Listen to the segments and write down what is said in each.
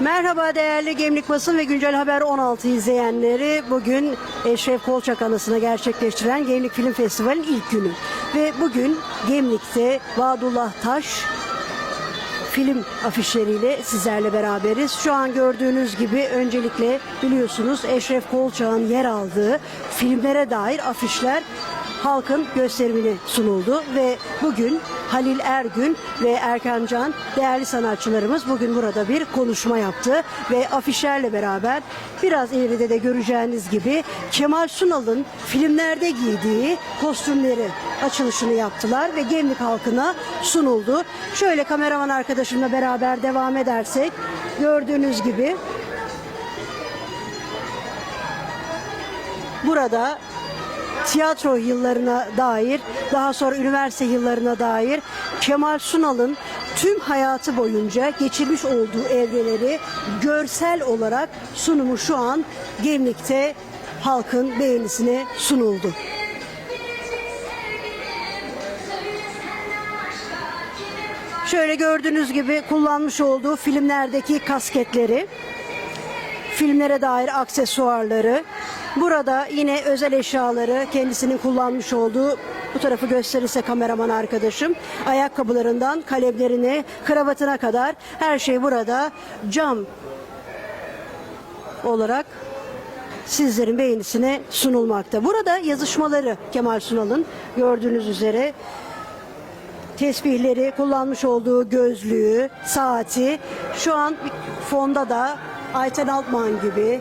Merhaba değerli Gemlik Basın ve Güncel Haber 16 izleyenleri. Bugün Eşref Kolçak anısına gerçekleştirilen Gemlik Film Festivali'nin ilk günü. Ve bugün Gemlik'te Vadullah Taş film afişleriyle sizlerle beraberiz. Şu an gördüğünüz gibi öncelikle biliyorsunuz Eşref Kolçak'ın yer aldığı filmlere dair afişler halkın gösterimine sunuldu ve bugün Halil Ergün ve Erkan Can değerli sanatçılarımız bugün burada bir konuşma yaptı ve afişlerle beraber biraz ileride de göreceğiniz gibi Kemal Sunal'ın filmlerde giydiği kostümleri açılışını yaptılar ve Gemlik halkına sunuldu. Şöyle kameraman arkadaşımla beraber devam edersek gördüğünüz gibi burada tiyatro yıllarına dair, daha sonra üniversite yıllarına dair Kemal Sunal'ın tüm hayatı boyunca geçirmiş olduğu evreleri görsel olarak sunumu şu an Gemlik'te halkın beğenisine sunuldu. Şöyle gördüğünüz gibi kullanmış olduğu filmlerdeki kasketleri, filmlere dair aksesuarları, burada yine özel eşyaları kendisinin kullanmış olduğu bu tarafı gösterirse kameraman arkadaşım ayakkabılarından kalemlerine kravatına kadar her şey burada cam olarak sizlerin beğenisine sunulmakta. Burada yazışmaları Kemal Sunal'ın gördüğünüz üzere tesbihleri, kullanmış olduğu gözlüğü, saati. Şu an fonda da Ayten Altman gibi,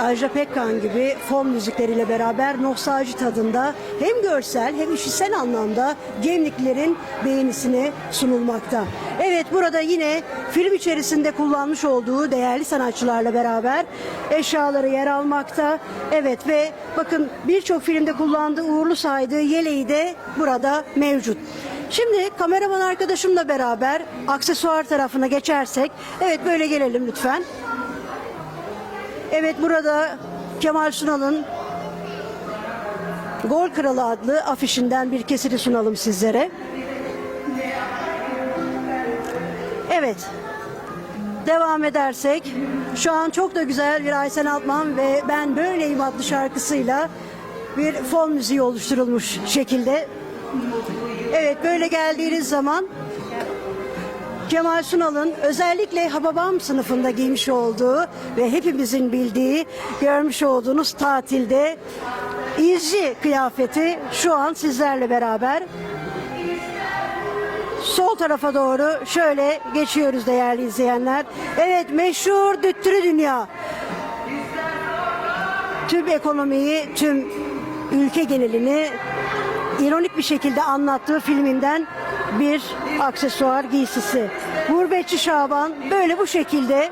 Ajda Pekkan gibi fon müzikleriyle beraber nostalji tadında hem görsel hem işitsel anlamda Gemliklerin beğenisine sunulmakta. Evet burada yine film içerisinde kullanmış olduğu değerli sanatçılarla beraber eşyaları yer almakta. Evet ve bakın birçok filmde kullandığı uğurlu saydığı yeleği de burada mevcut. Şimdi kameraman arkadaşımla beraber aksesuar tarafına geçersek, evet böyle gelelim lütfen. Evet burada Kemal Sunal'ın Gol Kralı adlı afişinden bir kesiti sunalım sizlere. Evet. Devam edersek şu an çok da güzel bir Aysen Altman ve Ben Böyleyim adlı şarkısıyla bir fon müziği oluşturulmuş şekilde. Evet böyle geldiğiniz zaman Kemal Sunal'ın özellikle Hababam sınıfında giymiş olduğu ve hepimizin bildiği, görmüş olduğunuz tatilde izci kıyafeti şu an sizlerle beraber. Sol tarafa doğru şöyle geçiyoruz değerli izleyenler. Evet meşhur Düttürü Dünya. Tüm ekonomiyi, tüm ülke genelini ironik bir şekilde anlattığı filminden bir aksesuar giysisi. Gurbetçi Şaban böyle bu şekilde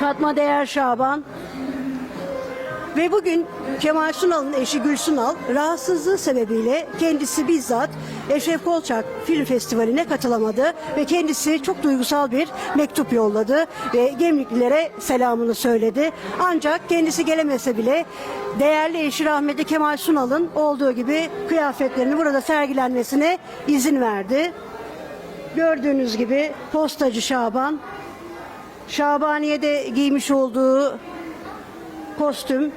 katma değer Şaban ve bugün Kemal Sunal'ın eşi Gül Sunal rahatsızlığı sebebiyle kendisi bizzat Eşref Kolçak Film Festivali'ne katılamadı ve kendisi çok duygusal bir mektup yolladı ve Gemliklilere selamını söyledi. Ancak kendisi gelemese bile değerli eşi rahmetli Kemal Sunal'ın olduğu gibi kıyafetlerini burada sergilenmesine izin verdi. Gördüğünüz gibi postacı Şaban Şabaniye'de giymiş olduğu kostüm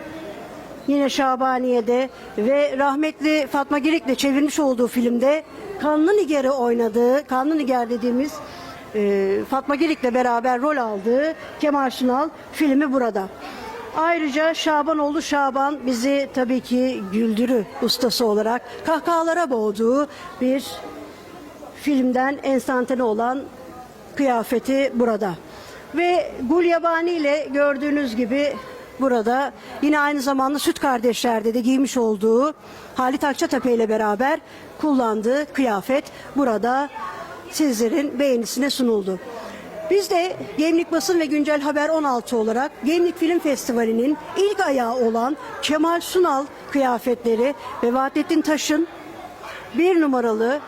yine Şabaniye'de ve rahmetli Fatma Girik'le çevirmiş olduğu filmde Kanlı Nigar'ı oynadığı, Kanlı Nigar dediğimiz e, Fatma Girik'le beraber rol aldığı Kemal Sunal filmi burada. Ayrıca Şabanoğlu Şaban bizi tabii ki güldürü ustası olarak kahkahalara boğduğu bir filmden enstantane olan kıyafeti burada. Ve Gulyabani ile gördüğünüz gibi burada yine aynı zamanda Süt Kardeşler'de de giymiş olduğu Halit Akçatepe ile beraber kullandığı kıyafet burada sizlerin beğenisine sunuldu. Biz de Gemlik Basın ve Güncel Haber 16 olarak Gemlik Film Festivali'nin ilk ayağı olan Kemal Sunal kıyafetleri ve Vahdettin Taş'ın bir numaralı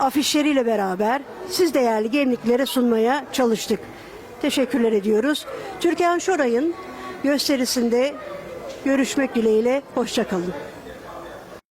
afişleriyle beraber siz değerli gemliklere sunmaya çalıştık. Teşekkürler ediyoruz. Türkan Şoray'ın gösterisinde görüşmek dileğiyle. Hoşçakalın.